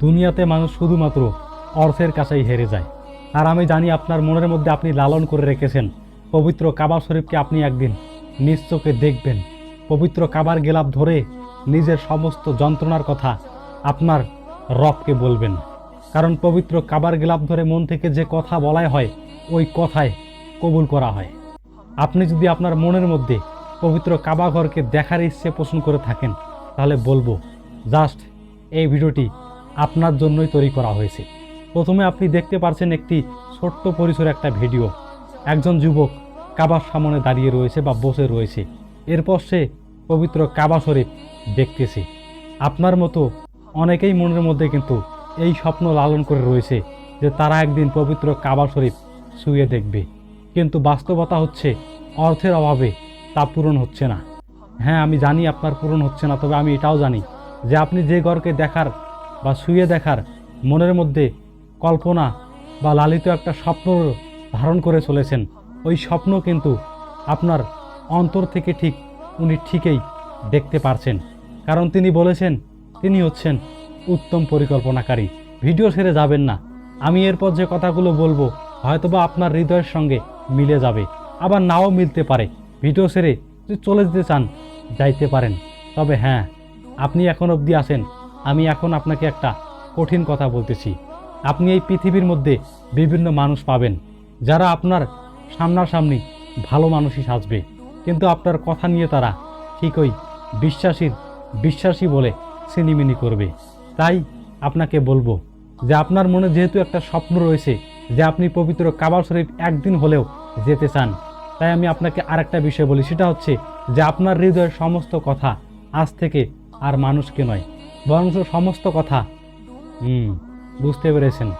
দুনিয়াতে মানুষ শুধুমাত্র অর্থের কাছেই হেরে যায়। আর আমি জানি আপনার মনের মধ্যে আপনি লালন করে রেখেছেন। পবিত্র কাবা শরীফকে আপনি একদিন নিজ দেখবেন। পবিত্র কাবার গেলাপ ধরে নিজের সমস্ত যন্ত্রণার কথা আপনার রবকে বলবেন। কারণ পবিত্র কাবার গেলাপ ধরে মন থেকে যে কথা বলাই হয়, ওই কথায় কবুল করা হয়। আপনি যদি আপনার মনের মধ্যে পবিত্র কাবা ঘরকে দেখার ইচ্ছে পোষণ করে থাকেন, তাহলে বলব, জাস্ট এই ভিডিওটি আপনার জন্যই তৈরি করা হয়েছে। প্রথমে আপনি দেখতে পারছেন একটি ছোট্ট পরিসরে একটা ভিডিও। একজন যুবক কাবার সামনে দাঁড়িয়ে রয়েছে বা বসে রয়েছে। এরপর সে পবিত্র কাবা শরীফ দেখতেছে। আপনার মতো অনেকেই মনের মধ্যে কিন্তু এই স্বপ্ন লালন করে রয়েছে যে তারা একদিন পবিত্র কাবা শরীফ শুয়ে দেখবে। কিন্তু বাস্তবতা হচ্ছে, অর্থের অভাবে তা পূরণ হচ্ছে না। হ্যাঁ আমি জানি আপনার পূরণ হচ্ছে না, তবে আমি এটাও জানি যে আপনি যে ঘরকে দেখার বা শুয়ে দেখার মনের মধ্যে কল্পনা বা লালিত একটা স্বপ্ন ধারণ করে চলেছেন। ওই স্বপ্ন কিন্তু আপনার অন্তর থেকে ঠিক উনি ঠিকই দেখতে পারছেন। কারণ তিনি বলেছেন, তিনি হচ্ছেন উত্তম পরিকল্পনাকারী। ভিডিও ছেড়ে যাবেন না। আমি এরপর যে কথাগুলো বলব, হয়তোবা আপনার হৃদয়ের সঙ্গে মিলে যাবে। আবার নাও মিলতে পারে। ভিডিও ছেড়ে যদি চলে যেতে চান, যাইতে পারেন। তবে হ্যাঁ আপনি এখন অবধি আসেন আমি এখন আপনাকে একটা কঠিন কথা বলতেছি। আপনি এই পৃথিবীর মধ্যে বিভিন্ন মানুষ পাবেন, যারা আপনার সামনাসামনি ভালো মানুষই সাজবে। কিন্তু আপনার কথা নিয়ে তারা ঠিকই বিশ্বাসীর বিশ্বাসী বলে সিনিমিনি করবে। তাই আপনাকে বলব যে আপনার মনে যেহেতু একটা স্বপ্ন রয়েছে যে আপনি পবিত্র কাবা শরীফ একদিন হলেও যেতে চান, তাই আমি আপনাকে আরেকটা বিষয় বলি, সেটা হচ্ছে যে আপনার হৃদয়ের সমস্ত কথা আজ থেকে আর মানুষকে নয় বরং সমস্ত কথা। হুম, বুঝতে পেরেছেন।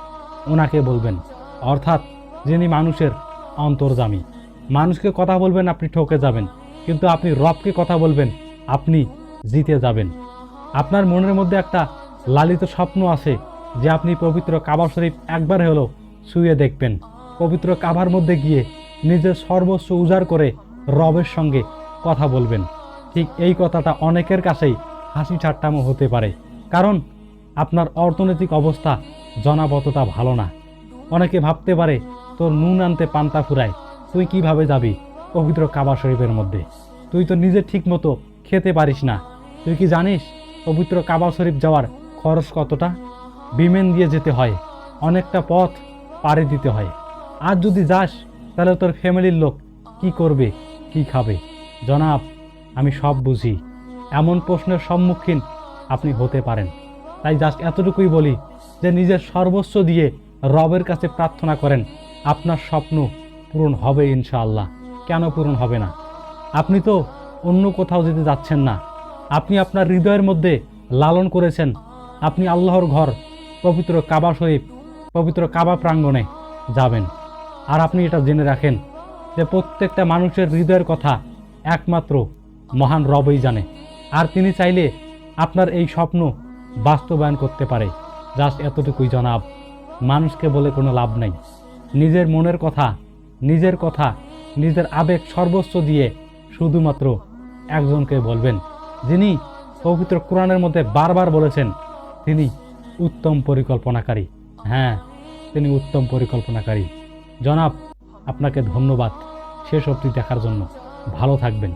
ওনাকে বলবেন। অর্থাৎ যিনি মানুষের অন্তর্জামী মানুষকে কথা বলবেন, আপনি ঠকে যাবেন। কিন্তু আপনি রবকে কথা বলবেন, আপনি জিতে যাবেন। আপনার মনের মধ্যে একটা লালিত স্বপ্ন আছে যে আপনি পবিত্র কাবা শরীফ একবার হলেও শুয়ে দেখবেন। পবিত্র কাবার মধ্যে গিয়ে নিজের সর্বস্ব উজাড় করে রবের সঙ্গে কথা বলবেন। ঠিক এই কথাটা অনেকের কাছেই হাসি ঠাট্টামো হতে পারে। কারণ আপনার অর্থনৈতিক অবস্থা জনাবততা ভালো না। অনেকে ভাবতে পারে, তোর নুন আনতে পান্তা ফুরায়, তুই কীভাবে যাবি পবিত্র কাবা শরীফের মধ্যে? তুই তো নিজে ঠিক মতো খেতে পারিস না। তুই কি জানিস পবিত্র কাবা শরীফ যাওয়ার খরচ কতটা? বিমেন দিয়ে যেতে হয়, অনেকটা পথ পাড়ি দিতে হয়। আর যদি যাস, তাহলে তোর ফ্যামিলির লোক কি করবে, কি খাবে? জনাব, আমি সব বুঝি। এমন প্রশ্নের সম্মুখীন আপনি হতে পারেন। তাই জাস্ট এতটুকুই বলি যে নিজের সর্বস্ব দিয়ে রবের কাছে প্রার্থনা করেন, আপনার স্বপ্ন পূরণ হবে ইনশাআল্লাহ। কেন পূরণ হবে না? আপনি তো অন্য কোথাও যেতে যাচ্ছেন না। আপনি আপনার হৃদয়ের মধ্যে লালন করেছেন। আপনি আল্লাহর ঘর, পবিত্র কাবা শরীফ, পবিত্র কাবা প্রাঙ্গণে যাবেন। আর আপনি এটা জেনে রাখেন যে প্রত্যেকটা মানুষের হৃদয়ের কথা একমাত্র মহান রবই জানে। আর তিনি চাইলে আপনার এই স্বপ্ন বাস্তবায়ন করতে পারে। জাস্ট এতটুকুই জনাব, মানুষকে বলে কোনো লাভ নেই। নিজের মনের কথা, নিজের কথা, নিজের আবেগ সর্বস্ব দিয়ে শুধুমাত্র একজনকে বলবেন, যিনি পবিত্র কোরআনের মধ্যে বারবার বলেছেন, তিনি উত্তম পরিকল্পনাকারী। হ্যাঁ তিনি উত্তম পরিকল্পনাকারী। জনাব, আপনাকে ধন্যবাদ শেষ অবধি দেখার জন্য। ভালো থাকবেন।